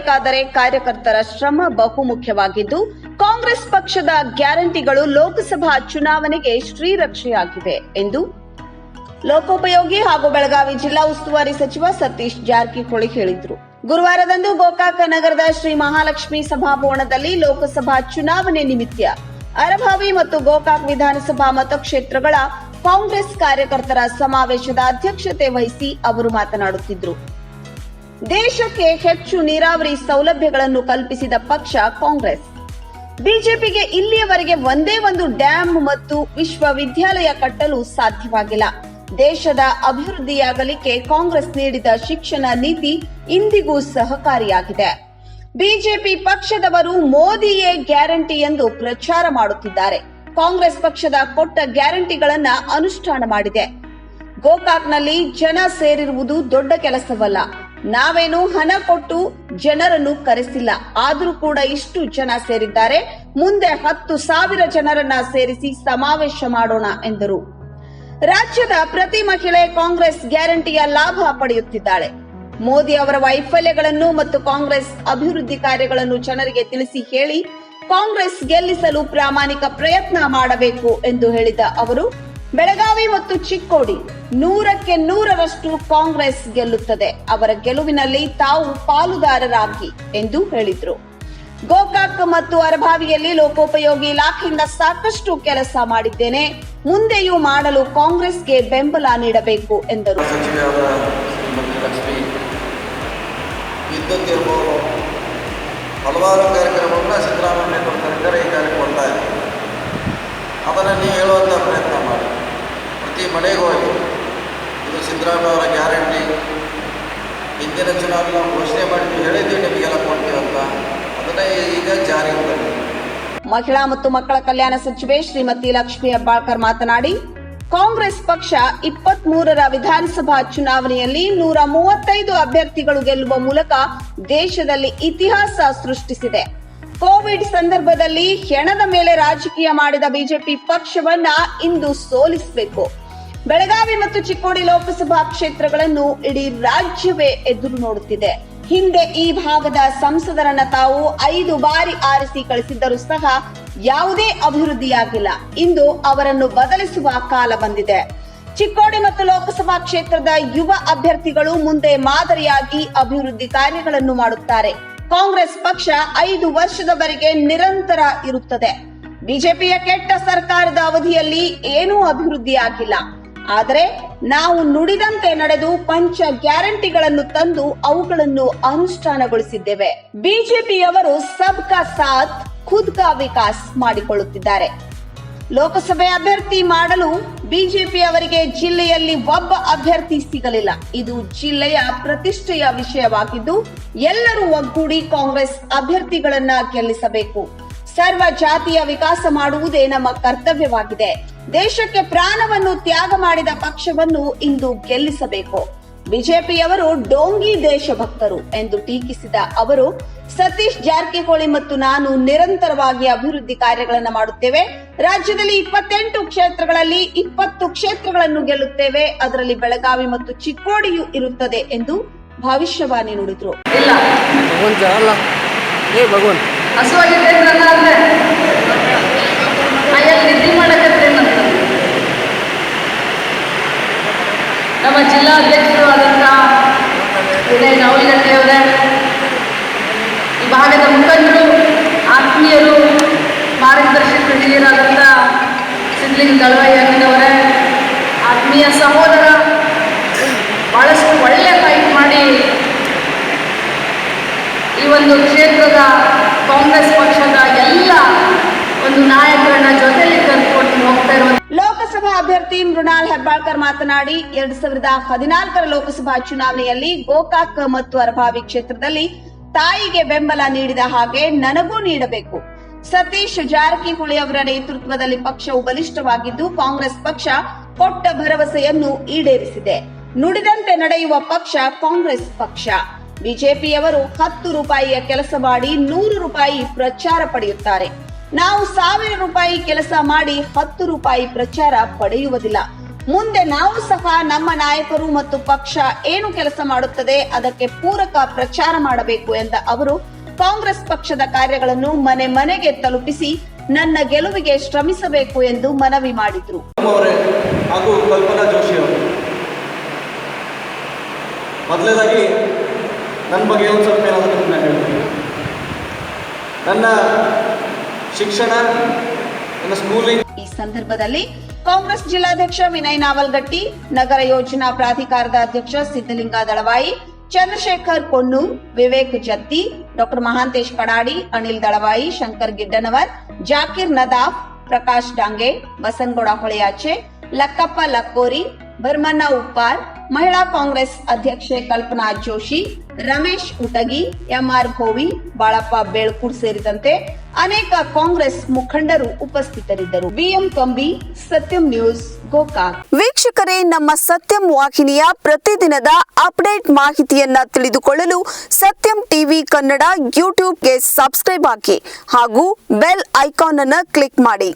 ಗೆಲ್ಲಬೇಕಾದರೆ ಕಾರ್ಯಕರ್ತರ ಶ್ರಮ ಬಹುಮುಖ್ಯವಾಗಿದ್ದು, ಕಾಂಗ್ರೆಸ್ ಪಕ್ಷದ ಗ್ಯಾರಂಟಿಗಳು ಲೋಕಸಭಾ ಚುನಾವಣೆಗೆ ಶ್ರೀರಕ್ಷೆಯಾಗಿವೆ ಎಂದು ಲೋಕೋಪಯೋಗಿ ಹಾಗೂ ಬೆಳಗಾವಿ ಜಿಲ್ಲಾ ಉಸ್ತುವಾರಿ ಸಚಿವ ಸತೀಶ್ ಜಾರಕಿಹೊಳಿ ಹೇಳಿದರು. ಗುರುವಾರದಂದು ಗೋಕಾಕ ನಗರದ ಶ್ರೀ ಮಹಾಲಕ್ಷ್ಮಿ ಸಭಾಭವನದಲ್ಲಿ ಲೋಕಸಭಾ ಚುನಾವಣೆ ನಿಮಿತ್ತ ಅರಭಾವಿ ಮತ್ತು ಗೋಕಾಕ್ ವಿಧಾನಸಭಾ ಮತಕ್ಷೇತ್ರಗಳ ಕಾಂಗ್ರೆಸ್ ಕಾರ್ಯಕರ್ತರ ಸಮಾವೇಶದ ಅಧ್ಯಕ್ಷತೆ ವಹಿಸಿ ಅವರು ಮಾತನಾಡುತ್ತಿದ್ದರು. ದೇಶಕ್ಕೆ ಹೆಚ್ಚು ನೀರಾವರಿ ಸೌಲಭ್ಯಗಳನ್ನು ಕಲ್ಪಿಸಿದ ಪಕ್ಷ ಕಾಂಗ್ರೆಸ್. ಬಿಜೆಪಿಗೆ ಇಲ್ಲಿಯವರೆಗೆ ಒಂದೇ ಒಂದು ಡ್ಯಾಂ ಮತ್ತು ವಿಶ್ವವಿದ್ಯಾಲಯ ಕಟ್ಟಲು ಸಾಧ್ಯವಾಗಿಲ್ಲ. ದೇಶದ ಅಭಿವೃದ್ಧಿಯಾಗಲಿಕ್ಕೆ ಕಾಂಗ್ರೆಸ್ ನೀಡಿದ ಶಿಕ್ಷಣ ನೀತಿ ಇಂದಿಗೂ ಸಹಕಾರಿಯಾಗಿದೆ. ಬಿಜೆಪಿ ಪಕ್ಷದವರು ಮೋದಿಯೇ ಗ್ಯಾರಂಟಿ ಎಂದು ಪ್ರಚಾರ ಮಾಡುತ್ತಿದ್ದಾರೆ. ಕಾಂಗ್ರೆಸ್ ಪಕ್ಷದ ಕೊಟ್ಟ ಗ್ಯಾರಂಟಿಗಳನ್ನ ಅನುಷ್ಠಾನ ಮಾಡಿದೆ. ಗೋಕಾಕ್ನಲ್ಲಿ ಜನ ಸೇರಿರುವುದು ದೊಡ್ಡ ಕೆಲಸವಲ್ಲ. ನಾವೇನು ಹಣ ಕೊಟ್ಟು ಜನರನ್ನು ಕರೆಸಿಲ್ಲ. ಆದರೂ ಕೂಡ ಇಷ್ಟು ಜನ ಸೇರಿದ್ದಾರೆ. ಮುಂದೆ ಹತ್ತು ಸಾವಿರ ಜನರನ್ನ ಸೇರಿಸಿ ಸಮಾವೇಶ ಮಾಡೋಣ ಎಂದರು. ರಾಜ್ಯದ ಪ್ರತಿ ಮಹಿಳೆ ಕಾಂಗ್ರೆಸ್ ಗ್ಯಾರಂಟಿಯ ಲಾಭ ಪಡೆಯುತ್ತಿದ್ದಾಳೆ. ಮೋದಿ ಅವರ ವೈಫಲ್ಯಗಳನ್ನು ಮತ್ತು ಕಾಂಗ್ರೆಸ್ ಅಭಿವೃದ್ಧಿ ಕಾರ್ಯಗಳನ್ನು ಜನರಿಗೆ ತಿಳಿಸಿ ಹೇಳಿ ಕಾಂಗ್ರೆಸ್ ಗೆಲ್ಲಿಸಲು ಪ್ರಾಮಾಣಿಕ ಪ್ರಯತ್ನ ಮಾಡಬೇಕು ಎಂದು ಹೇಳಿದ ಅವರು ಬೆಳಗಾವಿ ಮತ್ತು ಚಿಕ್ಕೋಡಿ ನೂರಕ್ಕೆ ನೂರರಷ್ಟು ಕಾಂಗ್ರೆಸ್ ಗೆಲ್ಲುತ್ತದೆ. ಅವರ ಗೆಲುವಿನಲ್ಲಿ ತಾವು ಪಾಲುದಾರರಾಗಿ ಎಂದು ಹೇಳಿದ್ರು. ಗೋಕಾಕ್ ಮತ್ತು ಅರಭಾವಿಯಲ್ಲಿ ಲೋಕೋಪಯೋಗಿ ಇಲಾಖೆಯಿಂದ ಸಾಕಷ್ಟು ಕೆಲಸ ಮಾಡಿದ್ದೇನೆ. ಮುಂದೆಯೂ ಮಾಡಲು ಕಾಂಗ್ರೆಸ್ಗೆ ಬೆಂಬಲ ನೀಡಬೇಕು ಎಂದರು. ಹಲವಾರು ಕಾರ್ಯಕ್ರಮವನ್ನು ಸಿದ್ದರಾಮಯ್ಯ ಕೊಡ್ತಾ ಈ ಕಾರ್ಯಕ್ರಮ ಅದನ್ನು ಹೇಳುವಂಥ ಪ್ರಯತ್ನ ಮಾಡಿ. ಪ್ರತಿ ಮನೆಗೂ ಹೋಗಿ, ಇದು ಸಿದ್ದರಾಮಯ್ಯ ಅವರ ಗ್ಯಾರಂಟಿ. ಹಿಂದಿನ ಚುನಾವಣೆ ನಾವು ಘೋಷಣೆ ಮಾಡಿದ್ವಿ ಹೇಳಿದ್ವಿ, ನಿಮಗೆಲ್ಲ ಕೊಡ್ತೀವಂತ ಅದನ್ನೇ ಈಗ ಜಾರಿಗೆ ಬಂದಿದೆ ಮಹಿಳಾ ಮತ್ತು ಮಕ್ಕಳ ಕಲ್ಯಾಣ ಸಚಿವೆ ಶ್ರೀಮತಿ ಲಕ್ಷ್ಮಿ ಹೆಬ್ಬಾಳ್ಕರ್ ಮಾತನಾಡಿ, ಕಾಂಗ್ರೆಸ್ ಪಕ್ಷ ಇಪ್ಪತ್ತ್ ಮೂರರ ವಿಧಾನಸಭಾ ಚುನಾವಣೆಯಲ್ಲಿ ನೂರ ಮೂವತ್ತೈದು ಅಭ್ಯರ್ಥಿಗಳು ಗೆಲ್ಲುವ ಮೂಲಕ ದೇಶದಲ್ಲಿ ಇತಿಹಾಸ ಸೃಷ್ಟಿಸಿದೆ. ಕೋವಿಡ್ ಸಂದರ್ಭದಲ್ಲಿ ಹೆಣದ ಮೇಲೆ ರಾಜಕೀಯ ಮಾಡಿದ ಬಿಜೆಪಿ ಪಕ್ಷವನ್ನ ಇಂದು ಸೋಲಿಸಬೇಕು. ಬೆಳಗಾವಿ ಮತ್ತು ಚಿಕ್ಕೋಡಿ ಲೋಕಸಭಾ ಕ್ಷೇತ್ರಗಳನ್ನು ಇಡೀ ರಾಜ್ಯವೇ ಎದುರು ನೋಡುತ್ತಿದೆ. ಹಿಂದೆ ಈ ಭಾಗದ ಸಂಸದರನ್ನ ತಾವು ಐದು ಬಾರಿ ಆರಿಸಿ ಕಳಿಸಿದ್ದರೂ ಸಹ ಯಾವುದೇ ಅಭಿವೃದ್ಧಿಯಾಗಿಲ್ಲ. ಇಂದು ಅವರನ್ನು ಬದಲಿಸುವ ಕಾಲ ಬಂದಿದೆ. ಚಿಕ್ಕೋಡಿ ಮತ್ತು ಲೋಕಸಭಾ ಕ್ಷೇತ್ರದ ಯುವ ಅಭ್ಯರ್ಥಿಗಳು ಮುಂದೆ ಮಾದರಿಯಾಗಿ ಅಭಿವೃದ್ಧಿ ಕಾರ್ಯಗಳನ್ನು ಮಾಡುತ್ತಾರೆ. ಕಾಂಗ್ರೆಸ್ ಪಕ್ಷ ಐದು ವರ್ಷದವರೆಗೆ ನಿರಂತರ ಇರುತ್ತದೆ. ಬಿಜೆಪಿಯ ಕೆಟ್ಟ ಸರ್ಕಾರದ ಅವಧಿಯಲ್ಲಿ ಏನೂ ಅಭಿವೃದ್ಧಿ ಆಗಿಲ್ಲ. ಆದರೆ ನಾವು ನುಡಿದಂತೆ ನಡೆದು ಪಂಚ ಗ್ಯಾರಂಟಿಗಳನ್ನು ತಂದು ಅವುಗಳನ್ನು ಅನುಷ್ಠಾನಗೊಳಿಸಿದ್ದೇವೆ. ಬಿಜೆಪಿಯವರು ಸಬ್ ಕಾ ಸಾಥ್ ಖುದ್ ಕಾ ವಿಕಾಸ್ ಮಾಡಿಕೊಳ್ಳುತ್ತಿದ್ದಾರೆ. ಲೋಕಸಭೆ ಅಭ್ಯರ್ಥಿ ಮಾಡಲು ಬಿಜೆಪಿ ಅವರಿಗೆ ಜಿಲ್ಲೆಯಲ್ಲಿ ಒಬ್ಬ ಅಭ್ಯರ್ಥಿ ಸಿಗಲಿಲ್ಲ. ಇದು ಜಿಲ್ಲೆಯ ಪ್ರತಿಷ್ಠೆಯ ವಿಷಯವಾಗಿದ್ದು, ಎಲ್ಲರೂ ಒಗ್ಗೂಡಿ ಕಾಂಗ್ರೆಸ್ ಅಭ್ಯರ್ಥಿಗಳನ್ನ ಗೆಲ್ಲಿಸಬೇಕು. ಸರ್ವ ಜಾತಿಯ ವಿಕಾಸ ಮಾಡುವುದೇ ನಮ್ಮ ಕರ್ತವ್ಯವಾಗಿದೆ. ದೇಶಕ್ಕೆ ಪ್ರಾಣವನ್ನು ತ್ಯಾಗ ಮಾಡಿದ ಪಕ್ಷವನ್ನು ಇಂದು ಗೆಲ್ಲಿಸಬೇಕು. ಬಿಜೆಪಿಯವರು ಡೋಂಗಿ ದೇಶಭಕ್ತರು ಎಂದು ಟೀಕಿಸಿದ ಅವರು ಸತೀಶ್ ಜಾರಕಿಹೊಳಿ ಮತ್ತು ನಾನು ನಿರಂತರವಾಗಿ ಅಭಿವೃದ್ಧಿ ಕಾರ್ಯಗಳನ್ನು ಮಾಡುತ್ತೇವೆ. ರಾಜ್ಯದಲ್ಲಿ ಇಪ್ಪತ್ತೆಂಟು ಕ್ಷೇತ್ರಗಳಲ್ಲಿ ಇಪ್ಪತ್ತು ಕ್ಷೇತ್ರಗಳನ್ನು ಗೆಲ್ಲುತ್ತೇವೆ. ಅದರಲ್ಲಿ ಬೆಳಗಾವಿ ಮತ್ತು ಚಿಕ್ಕೋಡಿಯೂ ಇರುತ್ತದೆ ಎಂದು ಭವಿಷ್ಯವಾಣಿ ನುಡಿದ್ರು. ಇಲ್ಲ. ಭಗವಂತ ಆತ್ಮೀಯ ಸಹೋದರ, ಬಹಳಷ್ಟು ಒಳ್ಳೆ ಫೈಟ್ ಮಾಡಿ ಈ ಒಂದು ಕ್ಷೇತ್ರದ ಕಾಂಗ್ರೆಸ್ ಪಕ್ಷದ ಎಲ್ಲ ಒಂದು ನಾಯಕರನ್ನ ಜೊತೆಯಲ್ಲಿ ಕರ್ಕೊಂಡು ಹೋಗ್ತಾ ಇರುವ ಲೋಕಸಭಾ ಅಭ್ಯರ್ಥಿ ಮೃಣಾಲ್ ಹೆಬ್ಬಾಳ್ಕರ್ ಮಾತನಾಡಿ, ಎರಡ್ ಸಾವಿರದ ಹದಿನಾಲ್ಕರ ಲೋಕಸಭಾ ಚುನಾವಣೆಯಲ್ಲಿ ಗೋಕಾಕ್ ಮತ್ತು ಅರಭಾವಿ ಕ್ಷೇತ್ರದಲ್ಲಿ ತಾಯಿಗೆ ಬೆಂಬಲ ನೀಡಿದ ಹಾಗೆ ನನಗೂ ನೀಡಬೇಕು. ಸತೀಶ್ ಜಾರಕಿಹೊಳಿ ಅವರ ನೇತೃತ್ವದಲ್ಲಿ ಪಕ್ಷವು ಬಲಿಷ್ಠವಾಗಿದ್ದು, ಕಾಂಗ್ರೆಸ್ ಪಕ್ಷ ಕೊಟ್ಟ ಭರವಸೆಯನ್ನು ಈಡೇರಿಸಿದೆ. ನುಡಿದಂತೆ ನಡೆಯುವ ಪಕ್ಷ ಕಾಂಗ್ರೆಸ್ ಪಕ್ಷ. ಬಿಜೆಪಿಯವರು ಹತ್ತು ರೂಪಾಯಿಯ ಕೆಲಸ ಮಾಡಿ ನೂರು ರೂಪಾಯಿ ಪ್ರಚಾರ ಪಡೆಯುತ್ತಾರೆ. ನಾವು ಸಾವಿರ ರೂಪಾಯಿ ಕೆಲಸ ಮಾಡಿ ಹತ್ತು ರೂಪಾಯಿ ಪ್ರಚಾರ ಪಡೆಯುವುದಿಲ್ಲ. ಮುಂದೆ ನಾವು ಸಹ ನಮ್ಮ ನಾಯಕರು ಮತ್ತು ಪಕ್ಷ ಏನು ಕೆಲಸ ಮಾಡುತ್ತದೆ ಅದಕ್ಕೆ ಪೂರಕ ಪ್ರಚಾರ ಮಾಡಬೇಕು ಎಂದ ಅವರು ಕಾಂಗ್ರೆಸ್ ಪಕ್ಷದ ಕಾರ್ಯಗಳನ್ನು ಮನೆ ಮನೆಗೆ ತಲುಪಿಸಿ ನನ್ನ ಗೆಲುವಿಗೆ ಶ್ರಮಿಸಬೇಕು ಎಂದು ಮನವಿ ಮಾಡಿದ್ರು. ಹಾಗೂ ಕಲ್ಪನಾ ಜೋಶಿ ಅವರು. ಮೊದಲನೇದಾಗಿ ನನ್ನ ಬಗ್ಗೆ ಒಂದು ಸ್ವಲ್ಪ ಏನಾದರೂ ನಾನು ಹೇಳ್ತೀನಿ. ನನ್ನ ಶಿಕ್ಷಣ ನನ್ನ ಸ್ಕೂಲಿಂಗ್ ಈ ಸಂದರ್ಭದಲ್ಲಿ ಕಾಂಗ್ರೆಸ್ ಜಿಲ್ಲಾಧ್ಯಕ್ಷ ವಿನಯ್ ನಾವಲ್ಗಟ್ಟಿ ನಗರ ಯೋಜನಾ ಪ್ರಾಧಿಕಾರದ ಅಧ್ಯಕ್ಷ ಸಿದ್ದಲಿಂಗ ದಳವಾಯಿ ಚಂದ್ರಶೇಖರ್ ಕೊನ್ನು ವಿವೇಕ್ ಜತ್ತಿ ಡಾಕ್ಟರ್ ಮಹಾಂತೇಶ್ ಕಡಾಡಿ ಅನಿಲ್ ದಳವಾಯಿ ಶಂಕರ್ ಗಿಡ್ಡನವರ್ ಜಾಕಿರ್ ನದಾಫ್ ಪ್ರಕಾಶ್ ಡಾಂಗೆ ಬಸನಗೌಡ ಹೊಳೆಯಾಚೆ ಲಕ್ಕಪ್ಪ ಲಕ್ಕೋರಿ ಭರ್ಮಣ್ಣ ಉಪ್ಪಾರ್, ಮಹಿಳಾ ಕಾಂಗ್ರೆಸ್ ಅಧ್ಯಕ್ಷೆ ಕಲ್ಪನಾ ಜೋಶಿ, ರಮೇಶ್ ಉಟಗಿ, ಎಂಆರ್ ಭೋವಿ ಬಾಳಪ್ಪ ಬೇಳ್ಕೂರ್ ಸೇರಿದಂತೆ ಅನೇಕ ಕಾಂಗ್ರೆಸ್ ಮುಖಂಡರು ಉಪಸ್ಥಿತರಿದ್ದರು. ಬಿಎಂ ಕಂಬಿ, ಸತ್ಯಂ ನ್ಯೂಸ್, ಗೋಕಾಕ್. ವೀಕ್ಷಕರೇ, ನಮ್ಮ ಸತ್ಯಂ ವಾಹಿನಿಯ ಪ್ರತಿದಿನದ ಅಪ್ಡೇಟ್ ಮಾಹಿತಿಯನ್ನ ತಿಳಿದುಕೊಳ್ಳಲು ಸತ್ಯಂ ಟಿವಿ ಕನ್ನಡ ಯೂಟ್ಯೂಬ್ಗೆ ಸಬ್ಸ್ಕ್ರೈಬ್ ಹಾಕಿ ಹಾಗೂ ಬೆಲ್ ಐಕಾನ್ ಅನ್ನು ಕ್ಲಿಕ್ ಮಾಡಿ.